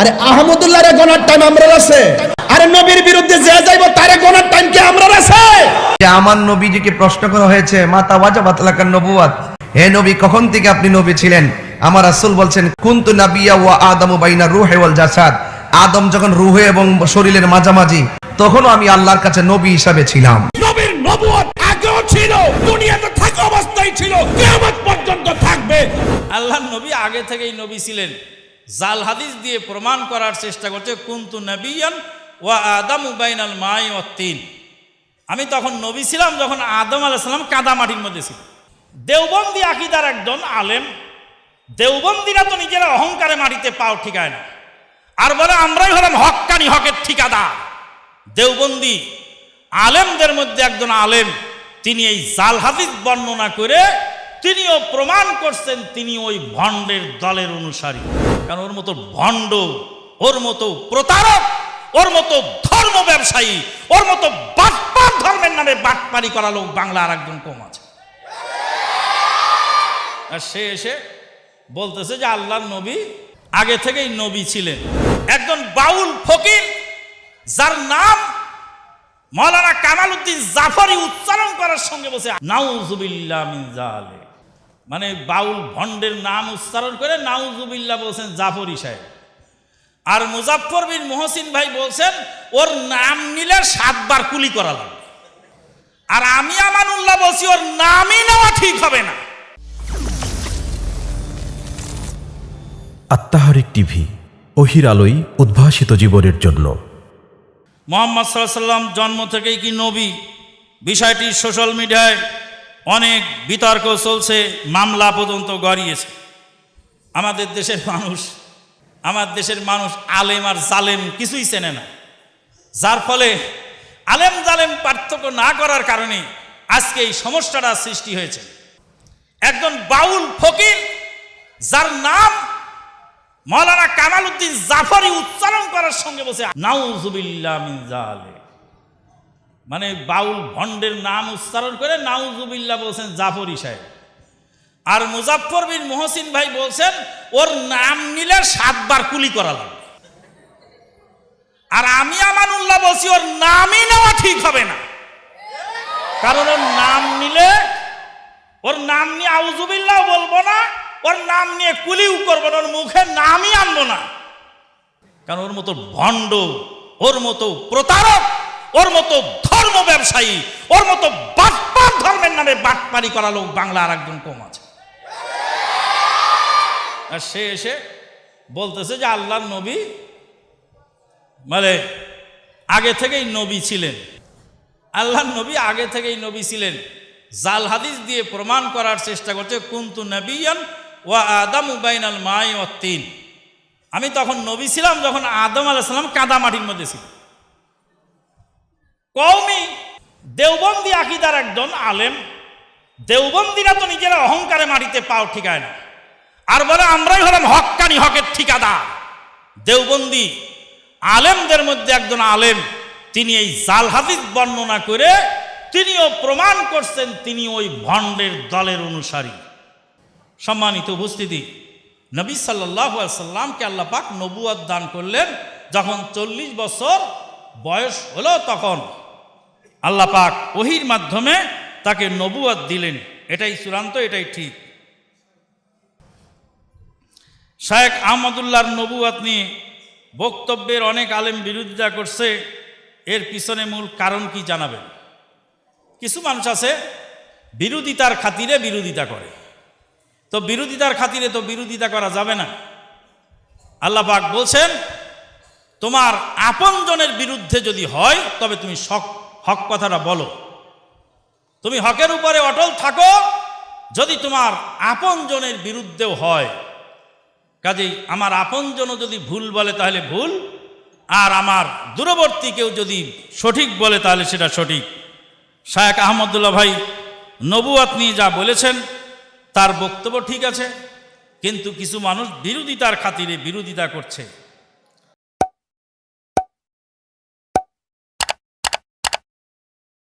আরে আহমদুল্লাহ রে গনার টাইম আমরা আছে। আরে নবীর বিরুদ্ধে যে যাইব তারে গনার টাইম কি আমরা আছে? যে আমার নবীজিকে প্রশ্ন করা হয়েছে মাতা ওয়াজা বাতলাকার নবুয়াত? হে নবী কখন থেকে আপনি নবী ছিলেন? আমার রাসূল বলছেন কুনতু নাবিয়া ওয়া আদামু বাইনা রূহে ওয়াল জাসাদ। আদম যখন রুহে এবং শরীরের মাঝামাঝি তখনও আমি আল্লাহর কাছে নবী হিসাবে ছিলাম। নবীর নবুয়ত আগেও ছিল দুনিয়াতে থাকা অবস্থায় ছিল কিয়ামত পর্যন্ত থাকবে। আল্লাহর নবী আগে থেকেই নবী ছিলেন। জাল হাদিস দিয়ে প্রমাণ করার চেষ্টা করছে, কুন্তু নবিয়ান ওয়া আদম উবাইনাল মাই ও তিন। আমি তখন নবী ছিলাম যখন আদম আলাইসালাম কাদা মাটির মধ্যে ছিল। দেওবন্দি আকিদার একজন আলেম, দেওবন্দিরা তো নিজেরা অহংকারে মাটিতে পাও ঠিকায় না। আর বলে, আমরাই হলাম হক্কানি হকের ঠিকাদার। দেওবন্দি আলেমদের মধ্যে একজন আলেম, তিনি এই জাল হাদিস বর্ণনা করে তিনিও প্রমাণ করছেন তিনি ওই ভণ্ডের দলের অনুসারী। কারণ ওর মতো ভণ্ড, ওর মতো প্রতারক, ওর মতো ধর্ম ব্যবসায়ী, ওর মতো বাটপার ধর্মের নামে বাটপারি করা লোক বাংলা আর একজন কম আছে। আর সে এসে বলতেছে যে আল্লাহর নবী আগে থেকেই নবী ছিলেন। একজন বাউল ফকির, যার নাম মৌলানা কামাল উদ্দিন জাফরি উচ্চারণ করার সঙ্গে বসে নাউজুবিল্লাহ মিন জালিক। মানে বাউল ভণ্ডের নাম উচ্চারণ করে নাউজুবিল্লাহ বলছেন জাফরি সাহেব। আর মুজাফর বিন মহসিন ভাই বলছেন ওর নাম নিলে সাতবার কুলি করা লাগবে। আর আমি আমানুল্লাহ বলছি ওর নামই নেওয়া ঠিক হবে না। আত্মাহারিক টিভি অহির আলোয় উদ্ভাসিত জীবনের জন্য। মোহাম্মদ সাল্লাম জন্ম থেকেই কি নবী? বিষয়টি সোশ্যাল মিডিয়ায় অনেক বিতর্ক চলছে, মামলা পর্যন্ত গড়িয়েছে। আমাদের দেশের মানুষ, আমার দেশের মানুষ আলেম আর জালেম কিছুই চেনে না। যার ফলে আলেম জালেম পার্থক্য না করার কারণে আজকে এই সমস্যাটা সৃষ্টি হয়েছে। একজন বাউল ফকির, যার নাম মৌলানা কামাল উদ্দিন জাফরি উচ্চারণ করার সঙ্গে বসে নাউজুবিল্লাহ মিন জালিক। মানে বাউল ভণ্ডের নাম উচ্চারণ করে নাউজুবিল্লাহ বলছেন জাফরি সাহেব। আর মুজাফর বিন মহসিন ভাই বলছেন, ওর নাম নিলে সাতবার কুলি করা লাগবে। আর আমি আমানুল্লাহ বলছি, ওর নামই নেওয়া ঠিক হবে না। কারণ ওর নাম নিলে, ওর নাম নিয়ে আউজুবিল্লাহ বলব না, ওর নাম নিয়ে কুলিও করব না, ওর মুখে নামই আনব না। কারণ ওর মতো ভণ্ড, ওর মতো প্রতারক ওর মতো ধর্ম ব্যবসায়ী, ওর মতো বাটপার ধর্মের নামে বাটপারি করা লোক বাংলা আর একজন কম আছে। আর সে এসে বলতেছে যে আল্লাহর নবী মানে আগে থেকেই নবী ছিলেন। আল্লাহর নবী আগে থেকেই নবী ছিলেন। জাল হাদিস দিয়ে প্রমাণ করার চেষ্টা করছে, কুন্তু নবীন ওয়া আদম উবাইনাল মাই ও তিন আমি তখন নবী ছিলাম যখন আদম আলাইসালাম কাদা মাটির মধ্যে ছিল কৌমি দেওবন্দি আকিদার একজন আলেম, দেওবন্দিরা তো নিজেরা অহংকারে মাটিতে পাও ঠিকায় না। আর বলে, আমরাই হলাম হক্কানি হকের ঠিকাদার। দেওবন্দি আলেমদের মধ্যে একজন আলেম, তিনি এই জাল হাদিস বর্ণনা করে তিনিও প্রমাণ করছেন তিনি ওই ভণ্ডের দলের অনুসারী। সম্মানিত উপস্থিতি, নবী সাল্লাহ সাল্লামকে আল্লাহ নবুয়াদ দান করলেন যখন চল্লিশ বছর বয়স হলো তখন। আল্লাহ পাক ওহির মাধ্যমে তাকে নবুয়াদ দিলেন। এটাই চূড়ান্ত, এটাই ঠিক। শায়েক আহমদুল্লাহর নবুয়াত নিয়ে বক্তব্যের অনেক আলেম বিরোধিতা করছে। এর পিছনে মূল কারণ কি জানাবেন? কিছু মানুষ আছে, বিরোধিতার খাতিরে বিরোধিতা করে। তো বিরোধিতার খাতিরে তো বিরোধিতা করা যাবে না। আল্লাহ পাক বলছেন, তোমার আপনজনের বিরুদ্ধে যদি হয়, তবে তুমি শক হক কথাটা বলো। তুমি হকের উপরে অটল থাকো, যদি তোমার আপনজনের বিরুদ্ধেও হয়। কাজেই আমার আপনজনও যদি ভুল বলে তাহলে ভুল, আর আমার দূরবর্তী কেউ যদি সঠিক বলে তাহলে সেটা সঠিক। শায়েক আহমদুল্লাহ ভাই নবুয়াত নিয়ে যা বলেছেন, তার বক্তব্য ঠিক আছে, কিন্তু কিছু মানুষ বিরোধিতার খাতিরে বিরোধিতা করছে।